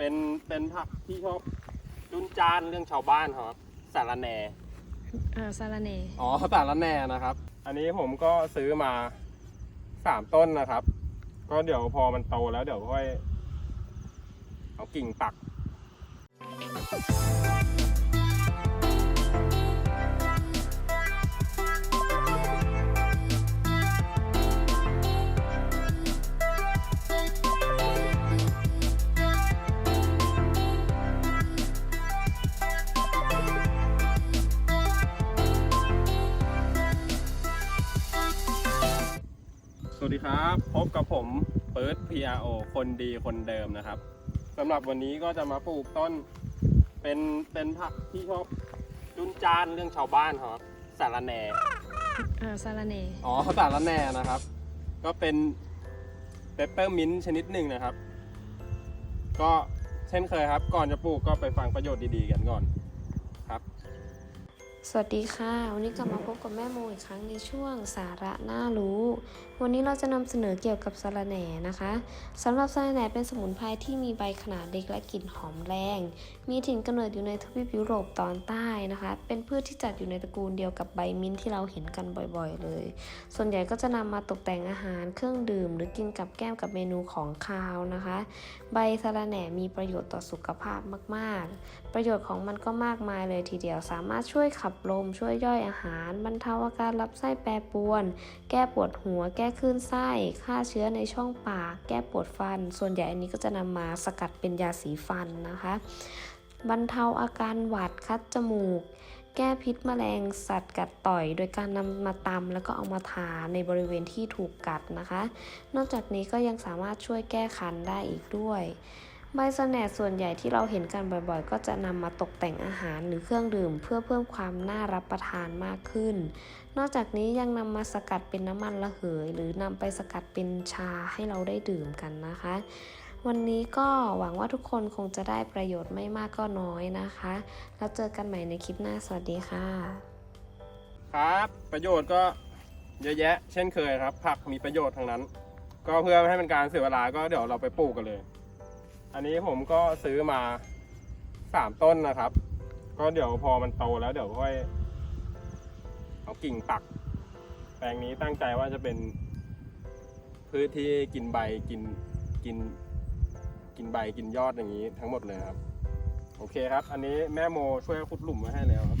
เป็นเป็นผักที่ชอบจุนจานเรื่องชาวบ้านครับสารแหนอ่าซาลาเนอ๋อสารแหนนะครับ อันนี้ผมก็ซื้อมาสามต้นนะครับ ก็เดี๋ยวพอมันโตแล้วเดี๋ยวค่อยเอากิ่งปักส วัสดีครับ พบกับผมเปิร์ด PRO คนดีคนเดิมนะครับสำหรับวันนี้ก็จะมาปลูกต้น เป็นเป็นผักที่ชอบจุนจานเรื่องชาวบ้านครับสารแหนอ่าซาลาเนอ๋อสารแหนนะครับ ก็เป็นเปปเปอร์มินต์ชนิดหนึ่งนะครับ ก็เช่นเคยครับ ก่อนจะปลูกก็ไปฟังประโยชน์ดีๆกันก่อนครับ สวัสดีค่ะ วันนี้กลับมาพบกับแม่โมอีกครั้งในช่วงสาระน่ารู้ วันนี้เราจะนำเสนอเกี่ยวกับสะระแหน่นะคะสำหรับสะระแหน่เป็นสมุนไพรที่มีใบขนาดเล็กและกลิ่นหอมแรง มีถิ่นกำเนิดอยู่ในทวีปยุโรปตอนใต้นะคะ เป็นพืชที่จัดอยู่ในตระกูลเดียวกับใบมิ้นที่เราเห็นกันบ่อยๆ เลย ส่วนใหญ่ก็จะนำมาตกแต่งอาหารเครื่องดื่ม หรือกินกับแก้มกับเมนูของคาวนะคะ ใบสะระแหน่มีประโยชน์ต่อสุขภาพมาก ๆ ประโยชน์ของมันก็มากมายเลยทีเดียวสามารถช่วยขับลม ช่วยย่อยอาหาร บรรเทาอาการรับไส้แปรปรวน แก้ปวดหัว แก้คลื่นไส้ ฆ่าเชื้อในช่องปาก แก้ปวดฟัน ส่วนใหญ่อันนี้ก็จะนำมาสกัดเป็นยาสีฟันนะคะ บรรเทาอาการหวัดคัดจมูก แก้พิษแมลงสัตว์กัดต่อย โดยการนำมาตำแล้วก็เอามาทาในบริเวณที่ถูกกัดนะคะ นอกจากนี้ก็ยังสามารถช่วยแก้คันได้อีกด้วย ใบสแน่ส่วนใหญ่ที่เราเห็นกันบ่อยๆ ก็จะนำมาตกแต่งอาหารหรือเครื่องดื่ม เพื่อเพิ่มความน่ารับประทานมากขึ้น นอกจากนี้ยังนำมาสกัดเป็นน้ำมันระเหย หรือนำไปสกัดเป็นชาให้เราได้ดื่มกันนะคะ วันนี้ก็หวังว่าทุกคนคงจะได้ประโยชน์ไม่มากก็น้อยนะคะ แล้วเจอกันใหม่ในคลิปหน้า สวัสดีค่ะ ครับ ประโยชน์ก็เยอะแยะ เช่นเคยครับ ผักมีประโยชน์ทั้งนั้น ก็เพื่อไม่ให้เป็นการเสียเวลาก็เดี๋ยวเราไปปลูกกันเลย อันนี้ผมก็ซื้อมาสามต้นนะครับ ก็เดี๋ยวพอมันโตแล้วเดี๋ยวค่อย เอากิ่งปัก แปลงนี้ตั้งใจว่าจะเป็นพืชที่กินใบกินกิน กินใบกินยอดอย่างนี้ทั้งหมดเลยครับ โอเคครับ อันนี้แม่โมช่วยขุดหลุมไว้ให้แล้วครับ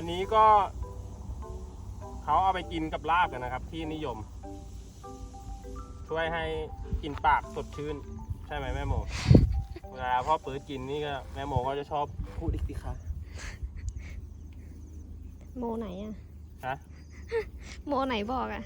อันนี้ก็ เขาเอาไปกินกับลาบกันนะครับ ที่นิยม ช่วยให้กินปากสดชื่น ใช่ไหมแม่โมเวลาพ่อปื๊ดกินนี่ก็แม่โมก็จะชอบพูดอีกสิคะโมไหนอะฮะ โมไหนบอกอะ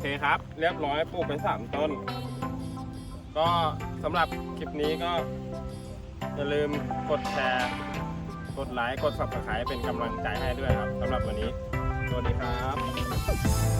เคครับ เรียบร้อยปลูกไปสามต้น ก็สำหรับคลิปนี้ก็ อย่าลืมกดแชร์ กดไลค์ กด subscribe เป็นกำลังใจให้ด้วยครับสำหรับวันนี้สวัสดีครับ